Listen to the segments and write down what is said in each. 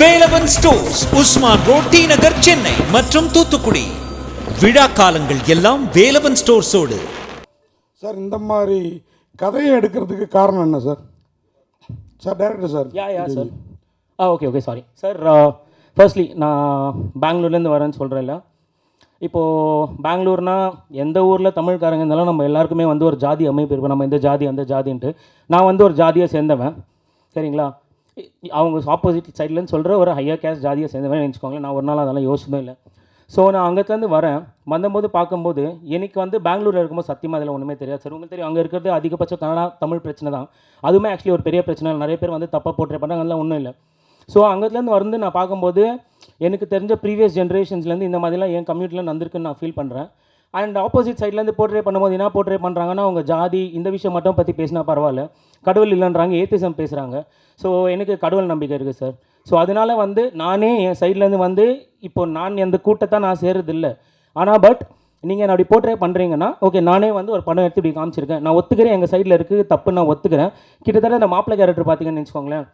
Velavan stores Usman road D Nagar Chennai மற்றும் தூத்துக்குடி. விழா காலங்கள் எல்லாம் வேலவன் ஸ்டோர்ஸோடு. சார் இந்த மாதிரி கதையை எடுக்கிறதுக்கு காரணம் என்ன sir? Sir director sir. Yeah yeah sir. Ah okay okay sorry sir firstly நான் பெங்களூர்லேருந்து வரேன்னு சொல்கிறேன்ல இப்போது பெங்களூர்னா எந்த ஊரில் தமிழ்காரங்க இருந்தாலும் நம்ம எல்லாருக்குமே வந்து ஒரு ஜாதி அமைப்பு இருக்கும். நம்ம இந்த ஜாதி அந்த ஜாதின்ட்டு. நான் வந்து ஒரு ஜாதியை சேர்ந்தவன். சரிங்களா? அவங்க ஆப்போசிட் சைட்லேருந்து சொல்கிற ஒரு ஹையர் கேஸ்ட் ஜாதியை சேர்ந்தவன் நினச்சிக்கோங்களேன். நான் ஒரு நாள் அதெல்லாம் யோசிச்சதும் இல்லை. ஸோ நான் அங்கேருந்து வரேன். வந்தபோது பார்க்கும்போது எனக்கு வந்து பெங்களூரில் இருக்கும்போது சத்தியமாக அதில் ஒன்றுமே தெரியாது சார். உங்களுக்கு தெரியும் அங்கே இருக்கிறது அதிகபட்ச கனடா தமிழ் பிரச்சனை தான். அதுவுமே ஆக்சுவலி ஒரு பெரிய பிரச்சனை இல்லை. நிறைய பேர் வந்து தப்பாக போட்டுற பண்ணுறாங்க அதெல்லாம் ஒன்றும் இல்லை. ஸோ அங்கேருந்து வந்து நான் பார்க்கும்போது எனக்கு தெரிஞ்ச ப்ரீவியஸ் ஜென்ரேஷன்ஸ்லேருந்து இந்த மாதிரிலாம் என் கம்யூனிட்டியில் வந்திருக்குன்னு நான் ஃபீல் பண்ணுறேன் அண்ட் ஆப்போசிட் சைட்லேருந்து போர்ட்ரே பண்ணும்போது என்ன போர்ட்ரே பண்ணுறாங்கன்னா அவங்க ஜாதி இந்த விஷயம் மட்டும் பற்றி பேசினா பரவாயில்ல. கடவுள் இல்லைன்றாங்க ஏத்திசம் பேசுகிறாங்க ஸோ எனக்கு கடவுள் நம்பிக்கை இருக்குது சார் ஸோ அதனால வந்து நானே என் சைட்லேருந்து வந்து இப்போ நான் எந்த கூட்டத்தை நான் சேர்றது இல்லை ஆனால் பட் நீங்கள் என்ன அப்படி போர்ட்ரே பண்ணுறீங்கன்னா ஓகே நானே வந்து ஒரு படம் எடுத்து இப்படி காமிச்சிருக்கேன். நான் ஒத்துக்கிறேன் எங்கள் சைடில் இருக்குது தப்பு நான் ஒத்துக்கிறேன். கிட்டத்தட்ட இந்த மாப்பிள்ளை கேரக்டர் பார்த்தீங்கன்னு வச்சுக்கோங்களேன்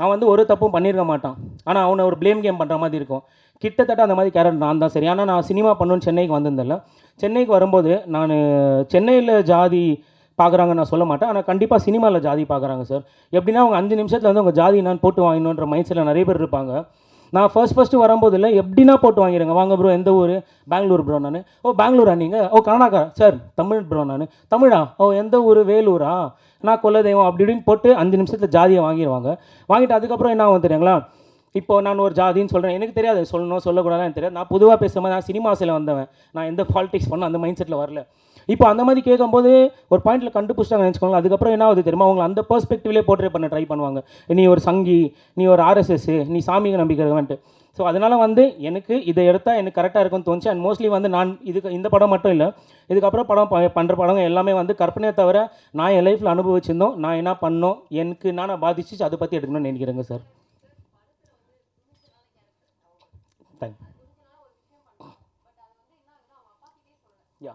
அவன் வந்து ஒரு தப்பும் பண்ணியிருக்க மாட்டான். ஆனால் அவனை ஒரு ப்ளேம் கேம் பண்ணுற மாதிரி இருக்கும். கிட்டத்தட்ட அந்த மாதிரி கேரக்டர் நான் தான். சரி ஆனால் நான் சினிமா பண்ணணும்னு சென்னைக்கு வந்திருந்தேன்ல. சென்னைக்கு வரும்போது நான் சென்னையில் ஜாதி பார்க்குறாங்க நான் சொல்ல மாட்டேன். ஆனால் கண்டிப்பாக சினிமாவில் ஜாதி பார்க்குறாங்க சார் எப்படின்னா அவங்க அஞ்சு நிமிஷத்தில் வந்து உங்கள் ஜாதி நான் போட்டு வாங்கணுன்ற மைண்ட் செட்டில் நிறைய பேர் இருப்பாங்க. நான் ஃபர்ஸ்ட் ஃபஸ்ட்டு வரும்போது இல்லை. எப்படின்னா போட்டு வாங்கிடுங்க. வாங்க ப்ரோ எந்த ஊர்? பெங்களூர் ப்ரோ நான். ஓ பெங்களூரா நீங்கள் ஓ கர்நாடகா. சார் தமிழ் ப்ரோ நான். தமிழா? ஓ எந்த ஊர்? வேலூரா? நான் குலதெய்வம் அப்படி இப்படின்னு போட்டு அஞ்சு நிமிஷத்தில் ஜாதியை வாங்கிடுவாங்க. வாங்கிட்டு அதுக்கப்புறம் என்ன ஆகும் தெரியுங்களா? இப்போ நான் ஒரு ஜாதின்னு சொல்கிறேன் எனக்கு தெரியாது. சொல்லணும் சொல்லக்கூடாதுன்னு தெரியாது. நான் பொதுவாக பேசும்போது நான் சினிமாஸில் வந்தவன். நான் எந்த பாலிடிக்ஸ் பண்ண அந்த மைண்ட் செட்டில் வரல. இப்போ அந்த மாதிரி கேட்கும்போது ஒரு பாயிண்ட்டில் கண்டுபிடிச்சாங்க நினச்சிக்கோங்க அதுக்கப்புறம் என்ன ஆகுது தெரியுமா? அவங்க அந்த பெர்ஸ்பெக்டிவ்லேயே போர்ட்ரே பண்ண ட்ரை பண்ணுவாங்க. நீ ஒரு சங்கி நீ ஒரு ஆர்எஸ்எஸ் நீ சாமிக்கு நம்பிக்கை ஸோ அதனால் வந்து எனக்கு இதை எடுத்தால் எனக்கு கரெக்டாக இருக்கும்னு தோணுச்சு. அண்ட் மோஸ்ட்லி வந்து நான் இதுக்கு இந்த படம் மட்டும் இல்லை. இதுக்கப்புறம் படம் ப- பண்ணுற படம் எல்லாமே வந்து கற்பனையை தவிர நான் என் லைஃப்பில் அனுபவிச்சிருந்தோம். நான் என்ன பண்ணோம்? எனக்கு நான் பாதிச்சு அதை பற்றி எடுக்கணும்னு நினைக்கிறேங்க சார் தேங்க் யா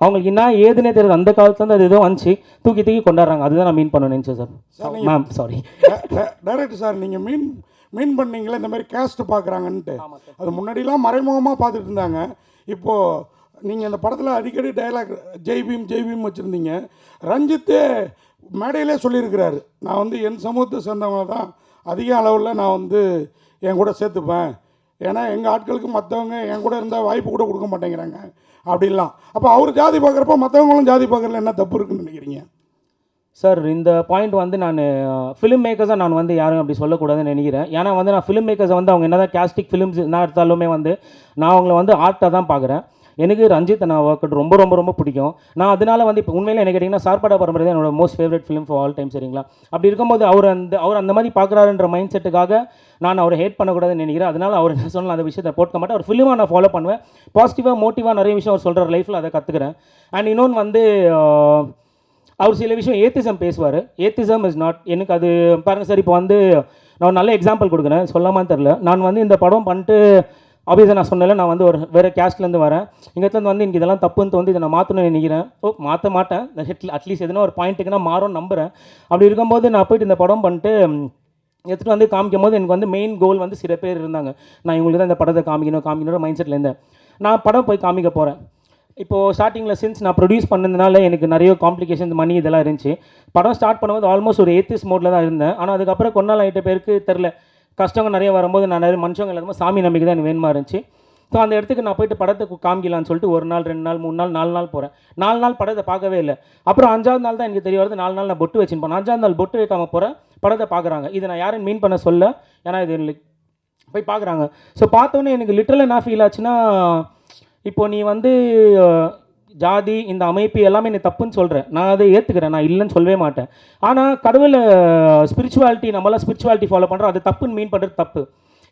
அவங்களுக்கு என்ன ஏதுனே தெரியாது அந்த காலத்துலேருந்து அது ஏதோ வந்துச்சு. தூக்கி தூக்கி கொண்டாடுறாங்க. அதுதான் நான் மீன் பண்ண நினச்சேன் sir ma'am sorry director sir நீங்கள் மீன் மீன் பண்ணீங்களே இந்த மாதிரி கேஸ்ட் பார்க்குறாங்கன்ட்டு அது முன்னாடிலாம் மறைமுகமாக பார்த்துட்டு இருந்தாங்க. இப்போது நீங்கள் இந்த படத்தில் அடிக்கடி டயலாக் ஜெய் பீம் ஜெய் பீம் வச்சுருந்தீங்க. ரஞ்சித்தே மேடையிலே சொல்லியிருக்கிறாரு. நான் வந்து என் சமூகத்தை சேர்ந்தவங்க தான் அதிக அளவில் நான் வந்து என் கூட சேர்த்துப்பேன். ஏன்னா எங்கள் ஆட்களுக்கு மற்றவங்க என் கூட இருந்தால் வாய்ப்பு கூட கொடுக்க மாட்டேங்கிறாங்க. அப்படின்லாம் அப்போ அவர் ஜாதி பார்க்குறப்ப மற்றவங்களும் ஜாதி பார்க்குறதுல என்ன தப்பு இருக்குன்னு நினைக்கிறீங்க? சார் இந்த பாயிண்ட் வந்து நான் ஃபிலிம் மேக்கர்ஸாக நான் வந்து யாரும் அப்படி சொல்லக்கூடாதுன்னு நினைக்கிறேன். ஏன்னா வந்து நான் ஃபிலிம் மேக்கர்ஸை வந்து அவங்க என்ன தான் கேஸ்டிக் ஃபிலிம்ஸ் என்ன எடுத்தாலுமே வந்து நான் அவங்கள வந்து ஆர்ட்டாக தான் பார்க்குறேன் எனக்கு ரஞ்சித் நான் ஒர்க் ரொம்ப ரொம்ப ரொம்ப பிடிக்கும். நான் அதனால வந்து இப்போ உண்மையில் என்ன கேட்டிங்கன்னா சார்பாடா பரம்பரை தான் என்னோட most favourite film for all time சரிங்களா? அப்படி இருக்கும்போது அவர் அந்த அவர் அந்த மாதிரி பார்க்குறாருன்ற மைண்ட் செட்டுக்காக நான் அவரை ஹேட் பண்ணக்கூடாதுன்னு நினைக்கிறேன். அதனால் அவர் என்ன அந்த விஷயத்தை போட்டுக்க மாட்டேன். அவர் ஃபிலிமாக நான் ஃபாலோ பண்ணுவேன். பாசிட்டிவாக மோட்டிவாக நிறைய விஷயம் அவர் சொல்கிற லைஃப்பில் அதை கற்றுக்கிறேன் அண்ட் இன்னொன்று வந்து அவர் சில விஷயம் ஏத்திசம் பேசுவார். ஏத்திசம் இஸ் நாட் எனக்கு அது பாருங்கள் சார் இப்போ வந்து நான் நல்ல எக்ஸாம்பிள் கொடுக்குறேன். சொல்லாமான்னு தெரில நான் வந்து இந்த படம் பண்ணிட்டு ஆப்வியஸாக நான் சொன்னல நான் வந்து ஒரு வேறு கேஸ்ட்லேருந்து வரேன். இங்கேருந்து வந்து எனக்கு இதெல்லாம் தப்புன்னு வந்து இதை நான் மாற்றணும்னு நினைக்கிறேன். ஓ மாற்ற மாட்டேன். அட்லீஸ்ட் எதுனா ஒரு பாயிண்ட்டுக்கு நான் நம்புகிறேன் அப்படி இருக்கும்போது நான் போயிட்டு இந்த படம் பண்ணிட்டு எடுத்துகிட்டு வந்து காமிக்கும் போது எனக்கு வந்து மெயின் கோல் வந்து சில பேர் இருந்தாங்க. நான் இவங்களுக்கு தான் இந்த படத்தை காமிக்கணும் காமிக்கணும் மைண்ட் செட்டில் இருந்தேன். நான் படம் போய் காமிக்க போகிறேன் இப்போது ஸ்டார்டிங்கில் சின்ஸ் நான் ப்ரொடியூஸ் பண்ணதுனால எனக்கு நிறைய காம்ப்ளிகேஷன்ஸ் மணி இதெல்லாம் இருந்துச்சு. படம் ஸ்டார்ட் பண்ணும்போது ஆல்மோஸ்ட் ஒரு எய்த்திஸ் மோடில் தான் இருந்தேன். ஆனால் அதுக்கப்புறம் கொஞ்ச நாள் ஆகிட்ட பேருக்கு தெரில கஷ்டங்கள் நிறைய வரும்போது நான் நிறைய மனுஷங்க எல்லாருமே சாமி நம்பிக்கை தான் எனக்கு வேணுமா இருந்துச்சு. ஸோ அந்த இடத்துக்கு நான் போயிட்டு படத்தை காமிக்கலான்னு காமிக்கலாம்னு சொல்லிட்டு ஒரு நாள் ரெண்டு நாள் மூணு நாள் நாலு நாள் போகிறேன் நாலு நாள் படத்தை பார்க்கவே இல்லை. அப்புறம் அஞ்சாவது நாள் தான் எனக்கு தெரிய வருது நாலு நாள் நான் பொட்டு வச்சுன்னு போனேன் அஞ்சாவது நாள் பொட்டு வைக்காம போகிறேன் படத்தை பார்க்குறாங்க. இதை நான் யாரும் மீன் பண்ண சொல்ல ஏன்னா இது எனக்கு போய் பார்க்குறாங்க. ஸோ பார்த்தோன்னே எனக்கு லிட்டரலாக என்ன ஃபீல் ஆச்சுன்னா இப்போ நீ வந்து ஜாதி இந்த அமைப்பு எல்லாமே நீ தப்புன்னு சொல்கிறேன் நான் அதை ஏற்றுக்கிறேன் நான் இல்லைன்னு சொல்லவே மாட்டேன். ஆனால் கடவுள் ஸ்பிரிச்சுவாலிட்டி நம்மளாம் ஸ்பிரிச்சுவாலிட்டி ஃபாலோ பண்ணுறோம் அது தப்புன்னு மீன் பண்ணுறது தப்பு.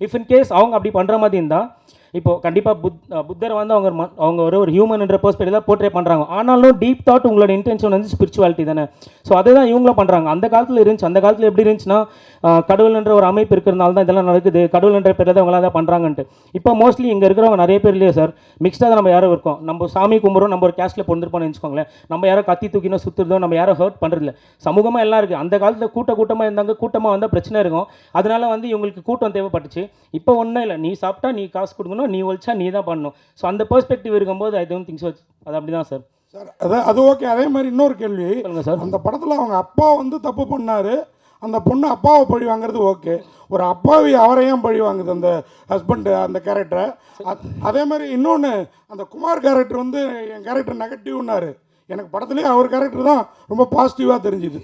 இஃப் இன் கேஸ் அவங்க அப்படி பண்ணுற மாதிரி இருந்தால் இப்போது கண்டிப்பாக புத் புத்தர் புத்தரை வந்து அவங்க ம- அவங்க ஒரு ஒரு ஹியூமன்ன்ற பெர்ஸ்பெக்டிவ் தான் போர்ட்ரே பண்ணுறாங்க ஆனாலும் டீப் தாட் உங்களோட இன்டென்ஷன் வந்து ஸ்பிரிச்சுவாலிட்டி தானே. ஸோ அதுதான் இவங்களும் பண்ணுறாங்க அந்த காலத்தில் இருந்துச்சு. அந்த காலத்தில் எப்படி இருந்துச்சுன்னா கடவுள்ன்ற ஒரு அமைப்பு இருக்கிறதுனால தான் இதெல்லாம் நடக்குது. கடவுள்ன்ற பேரில் தான் இவங்களாம் தான் பண்ணுறாங்கன்ட்டு இப்போ மோஸ்ட்லி இங்கே இருக்கிறவங்க நிறைய பேர் இல்லையா சார் மிக்ஸ்டாக தான் நம்ம யாரும் இருக்கோம். நம்ம சாமி கும்பிட்றோம் நம்ம ஒரு கேஸ்ட்டில் பொருந்துருப்போம்னு வச்சுக்கோங்களேன். நம்ம யாரும் கத்தி தூக்கினோ சுற்றுறதோ நம்ம யாரும் ஹர்ட் பண்ணுறதில்ல சமூகமாக எல்லாம் இருக்குது அந்த காலத்தில் கூட்ட கூட்டமாக இருந்தாங்க. கூட்டமாக வந்தால் பிரச்சனை இருக்கும். அதனால வந்து இவங்களுக்கு கூட்டம் தேவைப்பட்டுச்சு. இப்போ ஒன்றும் இல்லை. நீ சாப்பிட்டா நீ காசு கொடுக்கணும். நீ ஒழிச்சா நீ தான் பண்ணணும். ஸோ அந்த பெர்ஸ்பெக்டிவ் இருக்கும்போது ஐ டோன்ட் திங்க் ஸோ அது அப்படி தான் சார் சார் அது அது ஓகே அதே மாதிரி இன்னொரு கேள்வி. சார் அந்த படத்தில் அவங்க அப்பா வந்து தப்பு பண்ணாரு. அந்த பொண்ணு அப்பாவை பழி வாங்குறது ஓகே ஒரு அப்பாவி அவரையும் பழி வாங்குது அந்த ஹஸ்பண்ட் அந்த கேரக்டரை அதே மாதிரி இன்னொன்று அந்த குமார் கேரக்டர் வந்து என் கேரக்டர் நெகட்டிவ்னாரு எனக்கு படத்துலேயே அவர் கேரக்டர் தான் ரொம்ப பாசிட்டிவாக தெரிஞ்சுது.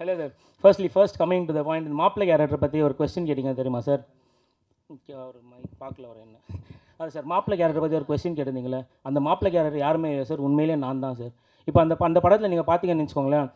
Hello sir firstly first coming to the point மாப்பிள்ளை கேரக்டர் பற்றி ஒரு கொஸ்டின் கேட்டிங்க தெரியுமா சார் அவர் மைக் பார்க்கல அவர் என்ன. அது சார் மாப்பிள்ளை கேரக்டர் பற்றி ஒரு கொஸ்டின் கேட்டிருந்தீங்களே அந்த மாப்பிள்ளை கேரக்டர் யாருமே இல்லை சார் உண்மையிலே நான் தான் சார் இப்போ அந்த அந்த படத்தில் நீங்கள் பார்த்தீங்கன்னு வச்சுக்கோங்களேன்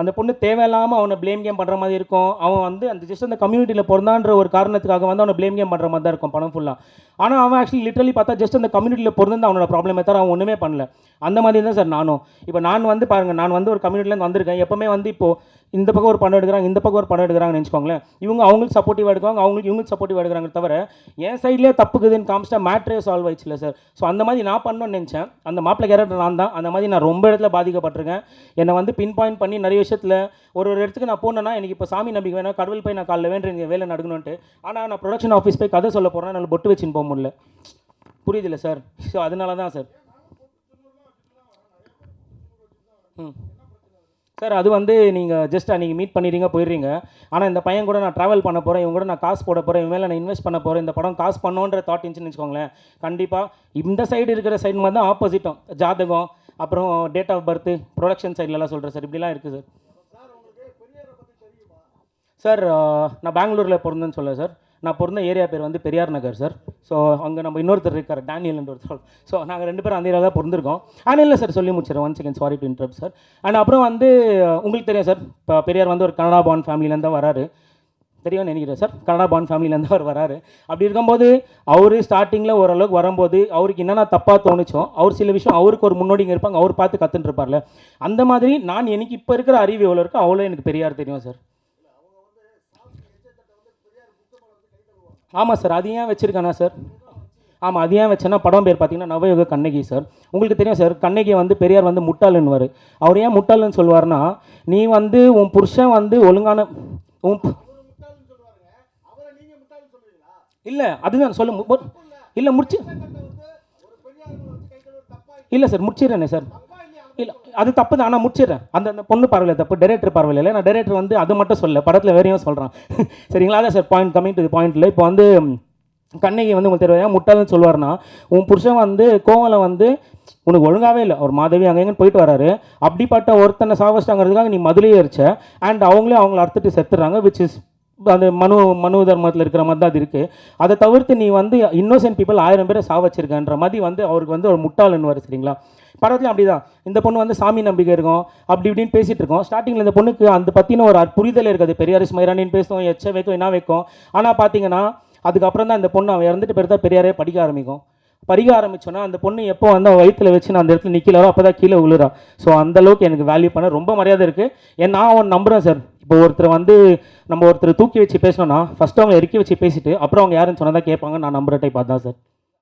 அந்த பொண்ணு தேவையில்லாமல் அவனை ப்ளேம் கேம் பண்ணுற மாதிரி இருக்கும். அவன் வந்து அந்த ஜஸ்ட் அந்த கம்யூனிட்டியில் பிறந்தான்ற ஒரு காரணத்துக்காக வந்து அவனை ப்ளேம் கேம் பண்ணுற மாதிரி தான் இருக்கும் படம் ஃபுல்லாக ஆனால் அவன் ஆக்சுவலி லிட்டரலி பார்த்தா ஜஸ்ட் அந்த கம்யூனிட்டியில் பிறந்து அவனோட ப்ராப்ளமே தவிர அவன் ஒன்றுமே பண்ணல. அந்த மாதிரி தான் சார் நானும். இப்போ நான் வந்து பாருங்கள் நான் வந்து ஒரு கம்யூனிட்டிலேருந்து வந்திருக்கேன். எப்போவுமே வந்து இப்போது இந்த பக்கம் ஒரு பணம் எடுக்கிறாங்க இந்த பக்கம் ஒரு பணம் எடுக்கிறாங்கன்னு நினச்சிக்கோங்களேன். இவங்க அவங்களுக்கு சப்போர்ட்டிவாக எடுக்குவாங்க அவங்களுக்கு இவங்களுக்கு சப்போர்ட்டிவாக எடுக்கிறாங்க தவிர என் சைட்லேயே தப்புக்குதுன்னு காமிச்சிட்டா மேட்ரே சால்வ் ஆயிடுச்சுல சார் ஸோ அந்த மாதிரி நான் பண்ணணும்னு நினச்சேன். அந்த மாப்பிள்ளை கேரக்டர் நான் தான். அந்த மாதிரி நான் ரொம்ப இடத்துல பாதிக்கப்பட்டிருக்கேன். என்னை வந்து பின் பாயிண்ட் பண்ணி நிறைய விஷயத்தில் ஒரு ஒரு இடத்துக்கு நான் போனேன்னா எனக்கு இப்போ சாமி நம்பிக்கை வேணா கடவுள் போய் நான் காலைல வேண்ட வேலை நடக்கணும்ட்டு ஆனால் நான் ப்ரொடக்ஷன் ஆஃபீஸ் போய் கதை சொல்ல போகிறேன் என்னால் பொட்டு வச்சுன்னு போக முடியல. புரியுதில்ல சார் ஸோ அதனால தான் சார் ம். சார் அது வந்து நீங்கள் ஜஸ்ட் அன்றைக்கி மீட் பண்ணிடுறீங்க போயிடுறீங்க. ஆனால் இந்த பையன் கூட நான் ட்ராவல் பண்ண போகிறேன் இவங்க கூட நான் காசு போட போகிறேன் இவன் மேலே நான் இன்வெஸ்ட் பண்ண போகிறேன் இந்த படம் காசு பண்ணோன்ற தாட் இருந்துச்சுன்னு வச்சுக்கோங்களேன். கண்டிப்பாக இந்த சைடு இருக்கிற சைடு மாதிரி தான் ஆப்போசிட்டும் ஜாதகம் அப்புறம் டேட் ஆஃப் பர்த் ப்ரொடக்ஷன் சைட்லலாம் சொல்கிறேன் சார். இப்படிலாம் இருக்குது சார். சார் நான் பெங்களூரில் பிறந்தேன்னு சொல்ல சார். நான் பிறந்த ஏரியா பேர் வந்து பெரியார் நகர் சார். ஸோ அங்கே நம்ம இன்னொருத்தர் இருக்கார் டேனியல்ன்ற ஒருத்தர். ஸோ நாங்கள் ரெண்டு பேரும் அந்த ஏரியாவில் தான் பிறந்திருக்கோம். ஆனால் இல்லை சார் சொல்லி முடிச்சிடறேன். One second sorry to interrupt sir. And அப்புறம் வந்து உங்களுக்கு தெரியும் சார் இப்போ பெரியார் வந்து ஒரு கனடா பான் ஃபேமிலியிலேருந்து தான் வராரு. தெரியும்னு நினைக்கிறேன் சார். கனடா பான் ஃபேமிலியிலேருந்து அவர் வராரு. அப்படி இருக்கும்போது அவர் ஸ்டார்டிங்கில் ஓரளவுக்கு வரும்போது அவருக்கு என்னென்ன தப்பாக தோணுச்சோ அவர் சில விஷயம் அவருக்கு ஒரு முன்னோடிங்க இருப்பாங்க அவர் பார்த்து கற்றுட்டு இருப்பார்ல. அந்த மாதிரி நான் எனக்கு இப்போ இருக்கிற அறிவு எவ்வளோ இருக்கோ அவ்வளோ எனக்கு பெரியார் தெரியும் சார். ஆமாம் சார் அது ஏன் வச்சுருக்கானா சார்? ஆமாம் அது ஏன் வச்சேன்னா படம் பேர் பார்த்தீங்கன்னா நவயுக கண்ணகி சார். உங்களுக்கு தெரியும் சார் கண்ணகி வந்து பெரியார் வந்து முட்டாளுன்னுவார். அவர் ஏன் முட்டாளுன்னு சொல்லுவார்னா நீ வந்து உன் புருஷன் வந்து ஒழுங்கான உன் இல்லை அதுதான் சொல்ல இல்லை முடிச்சு இல்லை சார் முடிச்சிடுறேனே சார். இல்லை அது தப்பு தான் ஆனால் முடிச்சிடுறேன். அந்த அந்த பொண்ணு பரவாயில்ல தப்பு டைரக்டர் பரவாயில்ல இல்லை. நான் டேரக்டர் வந்து அது மட்டும் சொல்ல படத்தில் வேறையும் சொல்கிறான் சரிங்களா? அதான் சார் பாயிண்ட் கம்மிங் டு பாயிண்ட்டில் இப்போ வந்து கண்ணகி வந்து உங்களுக்கு தெரியாது முட்டாள்னு சொல்லுவார்னா உன் புருஷன் வந்து கோவலை வந்து உனக்கு ஒழுங்காகவே இல்லை. ஒரு மாதவி அங்கே எங்கேன்னு போயிட்டு வராரு. அப்படிப்பட்ட ஒருத்தனை சாவச்சிட்டாங்கிறதுக்காக நீ மதுலையே எரிச்ச அண்ட் அவங்களே அவங்கள அறுத்துட்டு செத்துறாங்க விச் இஸ் அந்த மனு மனு தர்மத்தில் இருக்கிற மாதிரி தான் அது இருக்குது அதை தவிர்த்து நீ வந்து இன்னோசென்ட் பீப்புள் ஆயிரம் பேரை சாவச்சிருக்கன்ற மாதிரி வந்து அவருக்கு வந்து ஒரு முட்டாளுன்னு சரிங்களா? படத்துலையும் அப்படி தான் இந்த பொண்ணு வந்து சாமி நம்பிக்கை இருக்கும். அப்படி இப்படின்னு பேசிகிட்டு இருக்கோம். ஸ்டார்டிங்கில் இந்த பொண்ணுக்கு அந்த பற்றின ஒரு புரிதல் இருக்காது. பெரியார் ஸ்மைரானின்னு பேசுவோம் எச்ச வைக்கும் என்ன வைக்கும். ஆனால் பார்த்தீங்கன்னா அதுக்கப்புறம் தான் இந்த பொண்ணு அவன் இறந்துட்டு பிறகு தான் பெரியாரே படிக்க ஆரம்பிக்கும். படிக்க ஆரம்பிச்சோன்னா அந்த பொண்ணு எப்போ வந்து அவன் வயிற்றில் வச்சு நான் அந்த இடத்துல நிற்கலாரோ அப்போ தான் கீழே விழுறா. ஸோ அந்த அளவுக்கு எனக்கு வேல்யூ பண்ண ரொம்ப மரியாதை இருக்குது ஏன் நான் அவன் நம்புகிறேன் சார் இப்போ ஒருத்தர் வந்து நம்ம ஒருத்தர் தூக்கி வச்சு பேசணும்னா ஃபஸ்ட்டு அவங்க இறக்கி வச்சு பேசிட்டு அப்புறம் அவங்க யாருன்னு சொன்னதா கேட்பாங்க நான் நம்புற டைப் அதான் சார்